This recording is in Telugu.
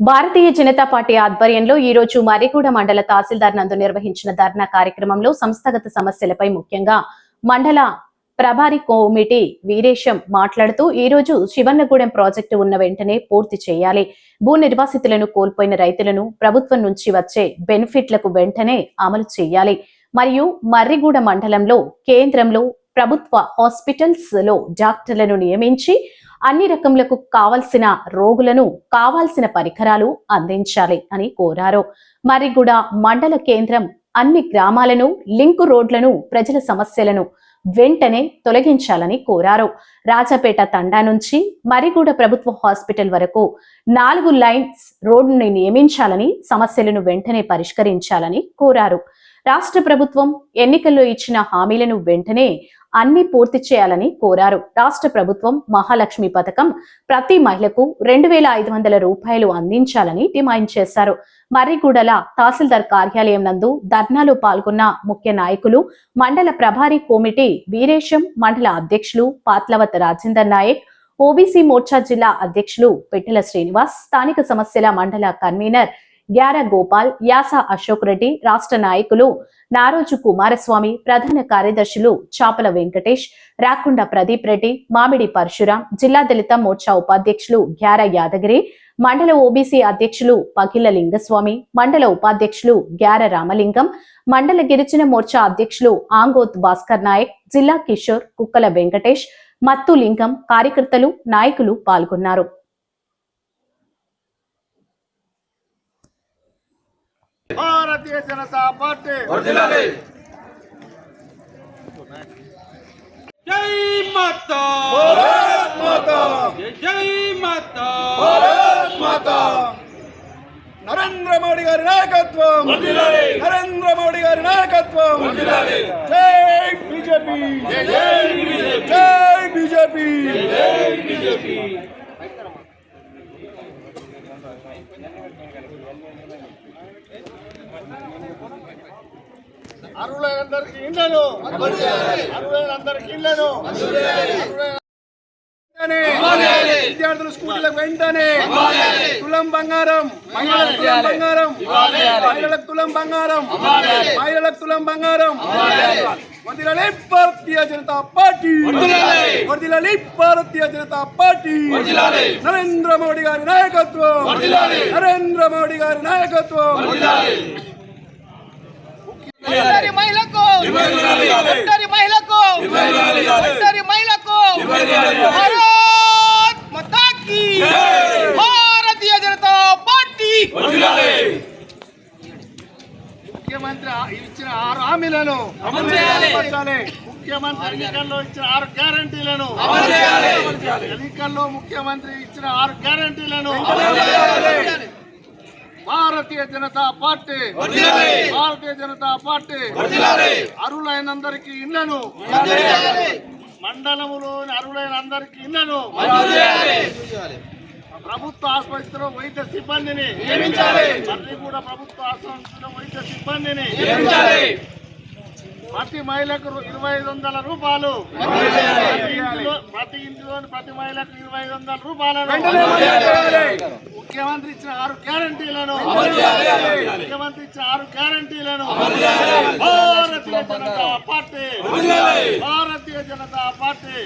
భారతీయ జనతా పార్టీ ఆధ్వర్యంలో ఈ రోజు మర్రిగూడ మండల తహసీల్దార్ నందు నిర్వహించిన ధర్నా కార్యక్రమంలో సంస్థాగత సమస్యలపై ముఖ్యంగా మండల ప్రభారి కమిటీ వీరేశం మాట్లాడుతూ ఈ రోజు శివన్నగూడెం ప్రాజెక్టు ఉన్న వెంటనే పూర్తి చేయాలి. భూ నిర్వాసితులను కోల్పోయిన రైతులను ప్రభుత్వం నుంచి వచ్చే బెనిఫిట్లకు వెంటనే అమలు చేయాలి. మరియు మర్రిగూడ మండలంలో కేంద్రంలో ప్రభుత్వ హాస్పిటల్స్లో డాక్టర్లను నియమించి అన్ని రకములకు కావలసిన రోగులను కావాల్సిన పరికరాలు అందించాలి అని కోరారు. మరిగూడ మండల కేంద్రం అన్ని గ్రామాలను లింకు రోడ్లను ప్రజల సమస్యలను వెంటనే తొలగించాలని కోరారు. రాజాపేట తండా నుంచి మరిగూడ ప్రభుత్వ హాస్పిటల్ వరకు నాలుగు లైన్స్ రోడ్డుని నియమించాలని సమస్యలను వెంటనే పరిష్కరించాలని కోరారు. రాష్ట్ర ప్రభుత్వం ఎన్నికల్లో ఇచ్చిన హామీలను వెంటనే అన్ని పూర్తి చేయాలని కోరారు. రాష్ట్ర ప్రభుత్వం మహాలక్ష్మి పథకం ప్రతి మహిళకు రెండు వేల ఐదు వందల రూపాయలు అందించాలని డిమాండ్ చేశారు. మర్రిగూడల తహసీల్దార్ కార్యాలయం నందు ధర్నాలో పాల్గొన్న ముఖ్య నాయకులు మండల ప్రభారీ కమిటీ వీరేశం మండల అధ్యక్షులు పాత్లవత్ రాజేందర్ నాయక్ ఓబీసీ మోర్చా జిల్లా అధ్యక్షులు పెట్టెల శ్రీనివాస్ స్థానిక సమస్యల మండల కన్వీనర్ గ్యార గోపాల్ యాస అశోక్ రెడ్డి రాష్ట్ర నాయకులు నారోజు కుమారస్వామి ప్రధాన కార్యదర్శులు చాపల వెంకటేష్ రాకుండ ప్రదీప్ రెడ్డి మామిడి పరశురాం జిల్లా దళిత మోర్చా ఉపాధ్యక్షులు గ్యార యాదగిరి మండల ఓబీసీ అధ్యక్షులు పకిల లింగస్వామి మండల ఉపాధ్యక్షులు గ్యార రామలింగం మండల గిరిజన మోర్చా అధ్యక్షులు ఆంగోత్ భాస్కర్ నాయక్ జిల్లా కిషోర్ కుక్కల వెంకటేష్ మత్తు లింగం కార్యకర్తలు నాయకులు పాల్గొన్నారు. భారతీయ జనతా పార్టీ జై మాతా మాతా జై జై మాతా భారత్ మాతా నరేంద్ర మోడీ గారి నాయకత్వం నరేంద్ర మోడీ గారి నాయకత్వం జై బీజేపీ జై బీజేపీ అరువులందరికీ ఇళ్ళను అరువులందరికీ వెంటనే విద్యార్థులు స్కూటీలకు వెంటనే తులం బంగారం మహిళలకు తులం బంగారం మహిళలకు తులం బంగారం మహిళలకు తులం బంగారం. వదిలలే భారతీయ జనతా పార్టీ. వదిలలే భారతీయ జనతా పార్టీ. నరేంద్ర మోడీ గారి నాయకత్వం. నరేంద్ర మోడీ గారి నాయకత్వం. మహిళకు ఒంటరి మహిళకు ఒంటరి మహిళకు భారత్ మతాకి భారతీయ జనతా పార్టీ ముఖ్యమంత్రి ఇచ్చిన ఆరు హామీలను. ముఖ్యమంత్రి ఎన్నికల్లో ఇచ్చిన ఆరు గ్యారంటీలను ఎన్నికల్లో ముఖ్యమంత్రి ఇచ్చిన ఆరు గ్యారంటీలను భారతీయ జనతా పార్టీ భారతీయ జనతా పార్టీ అరువులైనందరికీ ఇళ్ళను మండలములోని అరువులైన అందరికీ ఇళ్ళను ప్రభుత్వ ఆసుపత్రిలో వైద్య సిబ్బందిని మళ్ళీ కూడా ప్రభుత్వ ఆసుపత్రిలో వైద్య సిబ్బందిని ప్రతి మహిళకు ఇరవై ఐదు వందల రూపాయలు. ప్రతి ఇంటిలోని ప్రతి మహిళకు ఇరవై ఐదు వందల రూపాయలను. ముఖ్యమంత్రి ఇచ్చిన ఆరు గ్యారంటీలను. ముఖ్యమంత్రి ఇచ్చిన ఆరు గ్యారంటీలను. భారతీయ జనతా పార్టీ. భారతీయ జనతా పార్టీ.